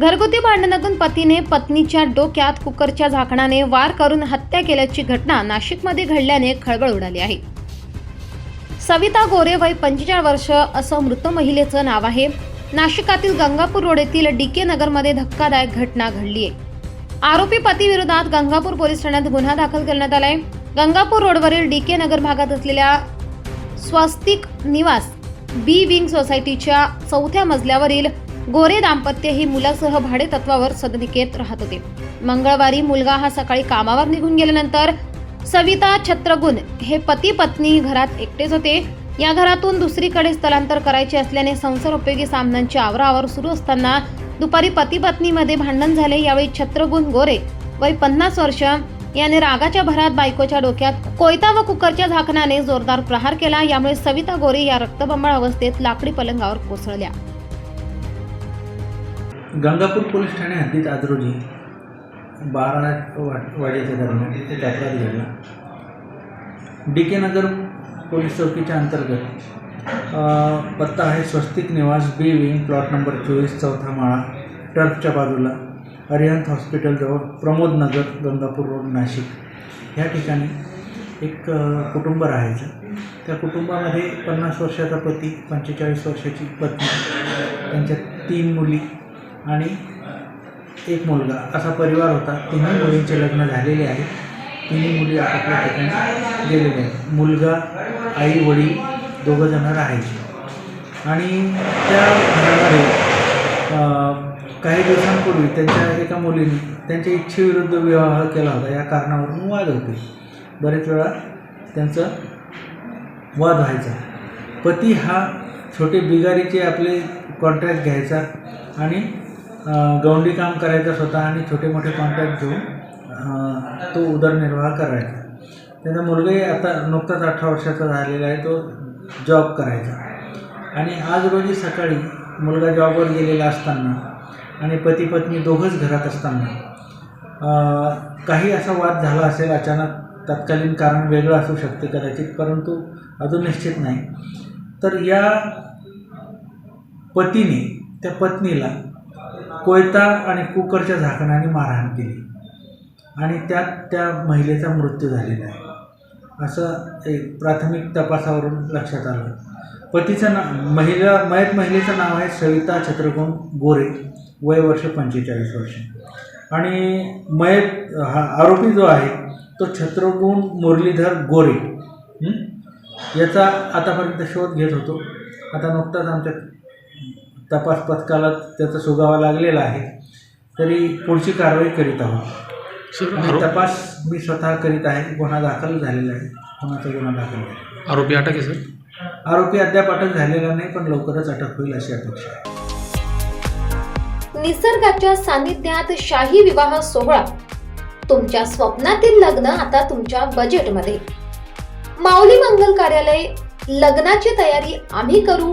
घरगुती भांडणातून पतीने पत्नीच्या डोक्यात कुकरच्या झाकणाने वार करून हत्या केल्याची घटना नाशिकमध्ये घडल्याने खळबळ उडाली आहे. सविता गोरे वय पंचेचाळीस वर्ष असं मृत महिलेचं नाव आहे. नाशिकातील गंगापूर रोड येथील डी के नगरमध्ये धक्कादायक घटना घडली आहे आरोपी पतीविरोधात गंगापूर पोलीस ठाण्यात गुन्हा दाखल करण्यात आलाय. गंगापूर रोडवरील डी के नगर भागात असलेल्या स्वस्तिक निवास बी विंग सोसायटीच्या चौथ्या मजल्यावरील गोरे दाम्पत्य ही मुलासह भाडे तत्वावर सदनिकेत राहत होते. मंगळवारी मुलगा हा सकाळी कामावर निघून गेल्यानंतर सविता छत्रगुण हे पती पत्नी घरात एकटेच होते. या घरातून दुसरीकडे स्थलांतर करायचे असल्याने संसार उपयोगी सामनांची आवराआवर सुरू असताना दुपारी पती पत्नीमध्ये भांडण झाले. यावेळी छत्रगुण गोरे वय पन्नास वर्ष याने रागाच्या भरात बायकोच्या डोक्यात कोयता व कुकरच्या झाकणाने जोरदार प्रहार केला. यामुळे सविता गोरे या रक्तबंबाळ अवस्थेत लाकडी पलंगावर कोसळल्या. गंगापूर पोलीस ठाणे हद्दीत आज रोजी बारा वा वाजेच्या दरम्यान एक अपराध घडला. डी के नगर पोलीस चौकीच्या अंतर्गत पत्ता आहे स्वस्तिक निवास बी विंग प्लॉट नंबर चोवीस चौथा माळा टर्फच्या बाजूला अरिहंत हॉस्पिटलजवळ प्रमोद नगर गंगापूर रोड नाशिक. ह्या ठिकाणी एक कुटुंब राहायचं. त्या कुटुंबामध्ये पन्नास वर्षाचा पती पंचेचाळीस वर्षाची पत्नी त्यांच्या तीन मुली आणि एक मुलगा असा परिवार होता. तिन्ही मुलींचे लग्न झालेले आहे तिन्ही मुली आपापल्या ठिकाणी गेलेले आहेत. मुलगा आई वडील दोघं राहायचे. आणि त्या घरामध्ये काही दिवसांपूर्वी त्यांच्या एका मुलीने त्यांच्या इच्छेविरुद्ध विवाह केला होता. या कारणावरून वाद होते. बरेच वेळा त्यांचं वाद व्हायचा. पती हा छोटे बिगारीचे आपले कॉन्ट्रॅक्ट घ्यायचा आणि गवंडी काम करायचा स्वतः आणि छोटे मोठे कॉन्ट्रॅक्ट घेऊन तो उदरनिर्वाह करायचा. त्याचा मुलगाही आता नुकताच अठरा वर्षाचा झालेला आहे तो जॉब करायचा. आणि आज रोजी सकाळी मुलगा जॉबवर गेलेला असताना आणि पती पत्नी दोघंच घरात असताना काही असा वाद झाला असेल अचानक तत्कालीन कारण वेगळं असू शकते कदाचित परंतु अजून निश्चित नाही. तर या पतीने त्या पत्नीला कोयता आणि कुकरच्या झाकणाने मारहाण केली. आणि त्यात त्या महिलेचा मृत्यू झालेला आहे. असं एक प्राथमिक तपासावरून लक्षात आलं. पतीचं ना महिला मयत महिलेचं नाव आहे सविता छत्रगुण गोरे वय वर्ष पंचेचाळीस वर्ष. आणि मयत हा आरोपी जो आहे तो छत्रगुण मुरलीधर गोरे. याचा आतापर्यंत शोध घेत होतो. आता नुकताच आमच्या तपास पथकाला त्याचा सुगावा लागलेला आहे तरी पुढची कारवाई करीत आहोत. आणि तपास मी स्वतः करीत आहे गुन्हा दाखल झालेला आहे गुन्ह्याचा गुन्हा दाखल आहे. आरोपी अटक आहे सर? आरोपी अद्याप अटक झालेला नाही पण लवकरच अटक होईल अशी अपेक्षा आहे. निसर्गाच्या सानिध्यात शाही विवाह सोहळा. तुमच्या स्वप्नातील लग्न आता तुमच्या बजेटमध्ये माऊली मंगल कार्यालय लग्नाची तयारी आम्ही करू